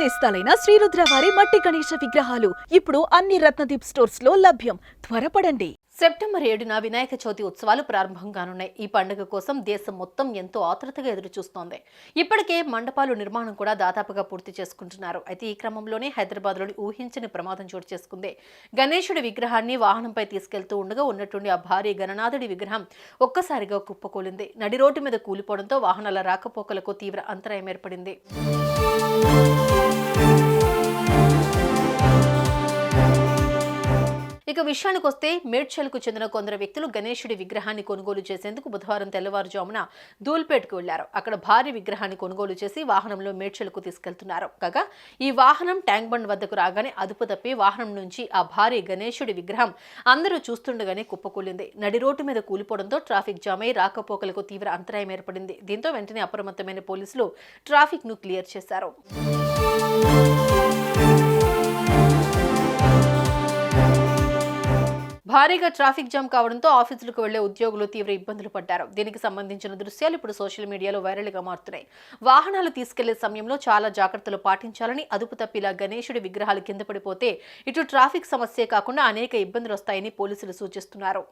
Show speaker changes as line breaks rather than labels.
నేస్తాలైన శ్రీరుద్ర వారి మట్టి గణేష విగ్రహాలు ఇప్పుడు అన్ని రత్నదీప్ స్టోర్స్లో లభ్యం. త్వరపడండి.
సెప్టెంబర్ ఏడున వినాయక చవితి ఉత్సవాలు ప్రారంభం కానున్నాయి. ఈ పండుగ కోసం దేశం మొత్తం ఎంతో ఆతృతగా ఎదురుచూస్తోంది. ఇప్పటికే మండపాలు నిర్మాణం కూడా దాదాపుగా పూర్తి చేసుకుంటున్నారు. అయితే ఈ క్రమంలోనే హైదరాబాద్లోని ఊహించని ప్రమాదం చోటు చేసుకుంది. గణేశుడి విగ్రహాన్ని వాహనంపై తీసుకెళ్తూ ఉండగా ఉన్నటువంటి ఆ భారీ గణనాథుడి విగ్రహం ఒక్కసారిగా కుప్పకూలింది. నడి రోడ్డు మీద కూలిపోవడంతో వాహనాల రాకపోకలకు తీవ్ర అంతరాయం ఏర్పడింది. Thank you విషయానికి వస్తే మేడ్చల్కు చెందిన కొందరు వ్యక్తులు గణేశుడి విగ్రహాన్ని కొనుగోలు చేసేందుకు బుధవారం తెల్లవారుజామున దూల్పేట్కు వెళ్ళారు అక్కడ భారీ విగ్రహాన్ని కొనుగోలు చేసి వాహనంలో మేడ్చల్కు తీసుకెళ్తున్నారు. కాగా ఈ వాహనం ట్యాంక్ బండ్ వద్దకు రాగానే అదుపు తప్పి వాహనం నుంచి ఆ భారీ గణేశుడి విగ్రహం అందరూ చూస్తుండగానే కుప్పకూలింది. నడి రోడ్డు మీద కూలిపోవడంతో ట్రాఫిక్ జామ్ అయి రాకపోకలకు తీవ్ర అంతరాయం ఏర్పడింది. దీంతో వెంటనే అప్రమత్తమైన పోలీసులు ట్రాఫిక్ను క్లియర్ చేశారు. భారీగా ట్రాఫిక్ జామ్ కావడంతో ఆఫీసులకు వెళ్ళే ఉద్యోగులు తీవ్ర ఇబ్బందులు పడ్డారు. దీనికి సంబంధించిన దృశ్యాలు ఇప్పుడు సోషల్ మీడియాలో వైరల్గా మారుతున్నాయి. వాహనాలు తీసుకెళ్ళే సమయంలో చాలా జాగ్రత్తలు పాటించాలని అదుపు తప్పిలా గణేశుడి విగ్రహాలు కింద పడిపోతే ఇటు ట్రాఫిక్ సమస్యే కాకుండా అనేక ఇబ్బందులు వస్తాయని పోలీసులు సూచిస్తున్నారు.